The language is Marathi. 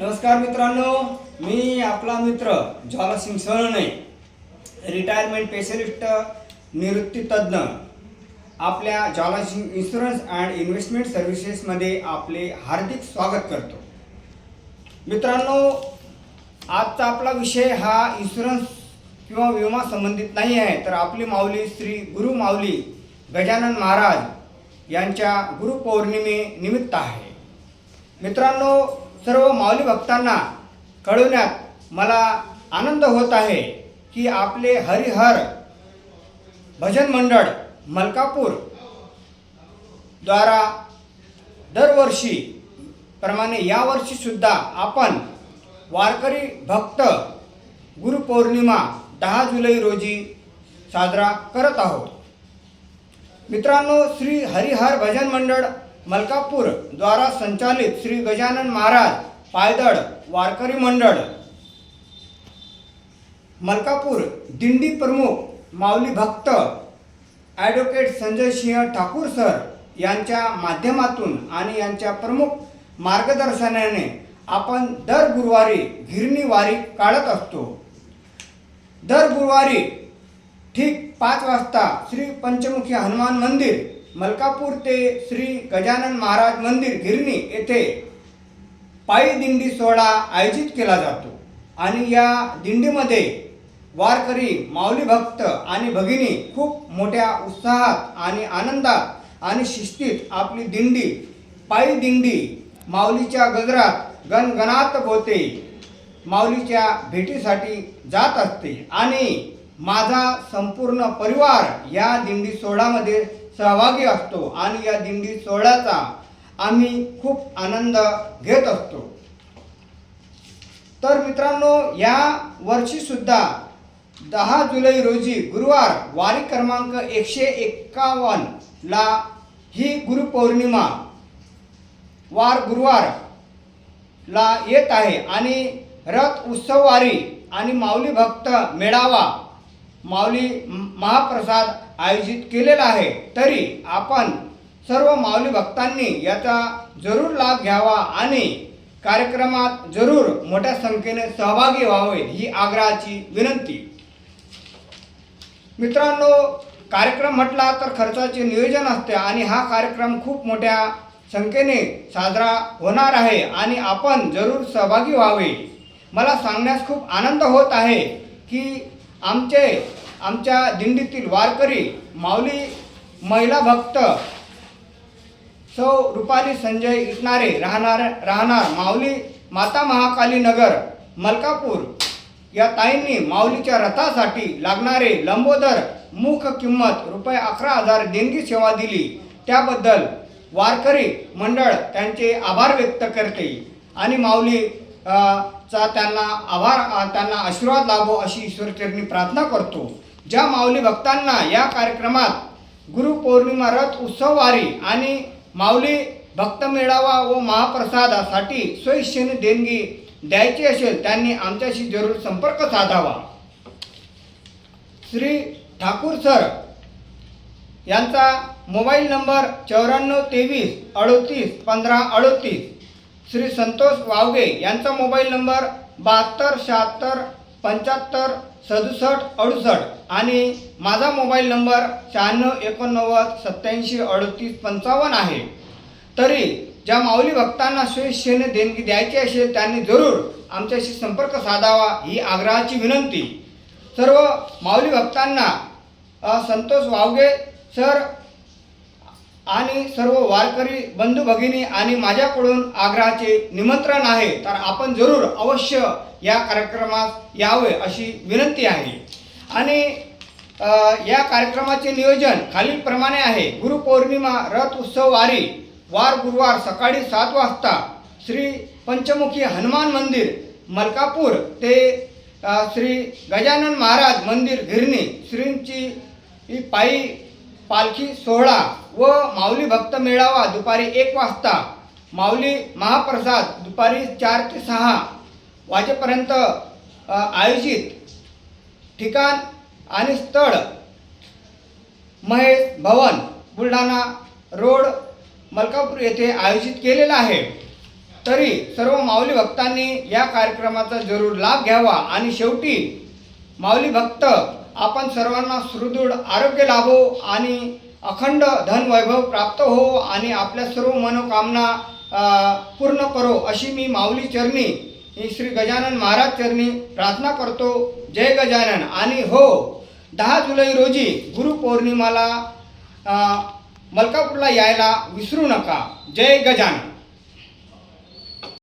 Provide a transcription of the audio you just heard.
नमस्कार मित्रांनो मी आपला मित्र ज्वालासिंग सळणे रिटायरमेंट स्पेशलिस्ट निवृत्ती तज्ज्ञ. आपल्या ज्वालासिंग इन्शुरन्स अँड इन्व्हेस्टमेंट सर्व्हिसेसमध्ये आपले हार्दिक स्वागत करतो. मित्रांनो आजचा आपला विषय हा इन्शुरन्स किंवा विमा संबंधित नाही आहे तर आपली माऊली श्री गुरु माऊली गजानन महाराज यांच्या गुरुपौर्णिमे निमित्त आहे. मित्रांनो सर्व माऊली भक्तांना कळवण्यात मला आनंद होत आहे की आपले हरिहर भजन मंडळ मलकापूर द्वारा दरवर्षी प्रमाणे यावर्षीसुद्धा आपण वारकरी भक्त गुरुपौर्णिमा दहा जुलै रोजी साजरा करत आहोत. मित्रांनो श्री हरिहर भजन मंडळ मलकापूर द्वारा संचालित श्री गजानन महाराज पायदळ वारकरी मंडळ. मलकापूर दिंडी प्रमुख माऊली भक्त. ॲडव्होकेट संजय सिंह ठाकूर सर यांच्या माध्यमातून आणि यांच्या प्रमुख मार्गदर्शनाने आपण दर गुरुवारी गिरणी वारी काढत असतो. दर गुरुवारी ठीक पाच वाजता श्री पंचमुखी हनुमान मंदिर मलकापूर ते श्री गजानन महाराज मंदिर गिरणी येथे पायी दिंडी सोहळा आयोजित केला जातो. आणि या दिंडीमध्ये वारकरी माऊली भक्त आणि भगिनी खूप मोठ्या उत्साहात आणि आनंदात आणि शिस्तीत आपली दिंडी पायी दिंडी माऊलीच्या गजरात गणगणात होते. माऊलीच्या भेटीसाठी जात असते. आणि माझा संपूर्ण परिवार या दिंडी सोहळ्यामध्ये सहभागी असतो. आणि या दिंडी सोहळ्याचा आम्ही खूप आनंद घेत असतो. तर मित्रांनो या वर्षीसुद्धा दहा जुलै रोजी गुरुवार वारी क्रमांक एकशे एक्कावन्नला ही गुरुपौर्णिमा वार गुरुवार ला येत आहे आणि रथ उत्सव वारी आणि माऊली भक्त मेळावा माऊली महाप्रसाद आयोजित केलेला आहे. तरी आपण सर्व माऊली भक्तांनी याचा जरूर लाभ घ्यावा आणि कार्यक्रमात जरूर मोठ्या संख्येने सहभागी व्हावे ही आग्रहाची विनंती. मित्रांनो कार्यक्रम म्हटला तर खर्चाचे नियोजन असते आणि हा कार्यक्रम खूप मोठ्या संख्येने साजरा होणार आहे आणि आपण जरूर सहभागी व्हावे. मला सांगण्यास खूप आनंद होत आहे की आमचे आमच्या दिंडीतील वारकरी माऊली महिला भक्त सौ रुपाली संजय इटणारे राहणार राहणार माऊली माता महाकाली नगर मलकापूर. या ताईंनी माऊलीच्या रथासाठी लागणारे लंबोदर मुख किंमत रुपये अकरा हजार देणगी सेवा दिली. त्याबद्दल वारकरी मंडळ त्यांचे आभार व्यक्त करते आणि माऊली चा त्यांना आभार त्यांना आशीर्वाद लाभो अशी ईश्वरचरणी प्रार्थना करतो. ज्या माऊली भक्तांना या कार्यक्रमात गुरुपौर्णिमा रथ उत्सव वारी आणि माऊली भक्त मेळावा व महाप्रसादासाठी स्वइच्छेने देणगी द्यायची असेल त्यांनी आमच्याशी जरूर संपर्क साधावा. श्री ठाकूर सर यांचा मोबाईल नंबर चौऱ्याण्णव तेवीस अडोतीस पंधरा अडोतीस. श्री संतोष वावगे यांचा मोबाईल नंबर बहात्तर शहात्तर पंच्याहत्तर सदुसष्ट अडुसष्ट आणि माझा मोबाईल नंबर शहाण्णव एकोणनव्वद सत्याऐंशी अडतीस पंचावन्न आहे. तरी ज्या माऊली भक्तांना स्वेच्छेने देणगी द्यायची असेल त्यांनी जरूर आमच्याशी संपर्क साधावा ही आग्रहाची विनंती. सर्व माऊली भक्तांना संतोष वावगे सर आणि सर्व वारकरी बंधू भगिनी आणि माझ्याकडून आग्रहाचे निमंत्रण आहे तर आपण जरूर अवश्य या कार्यक्रमास यावे अशी विनंती आहे. आणि या कार्यक्रमाचे नियोजन खालीलप्रमाणे आहे. गुरुपौर्णिमा रथ उत्सव वारी वार गुरुवार सकाळी सात वाजता श्री पंचमुखी हनुमान मंदिर मलकापूर ते श्री गजानन महाराज मंदिर गिरणी श्रींची पायी पालखी सोहळा व माऊली भक्त मेळावा दुपारी एक वाजता. माऊली महाप्रसाद दुपारी चार ते सहा वाजेपर्यंत आयोजित. ठिकाण आणि स्थळ. महेश भवन बुलढाणा रोड मलकापूर येथे आयोजित केलेला आहे. तरी सर्व माऊली भक्तांनी या कार्यक्रमाचा जरूर लाभ घ्यावा आणि शेवटी माऊली भक्त आपण सर्वांना सुदृढ आरोग्य लाभो आणि अखंड धन वैभव प्राप्त हो आणि आपल्या सर्व मनोकामना पूर्ण करो अशी मी माऊली चरणी श्री गजानन महाराज चरणी प्रार्थना करतो. जय गजानन. आणि हो दहा जुलै रोजी गुरुपौर्णिमाला मलकापूरला यायला विसरू नका. जय गजानन.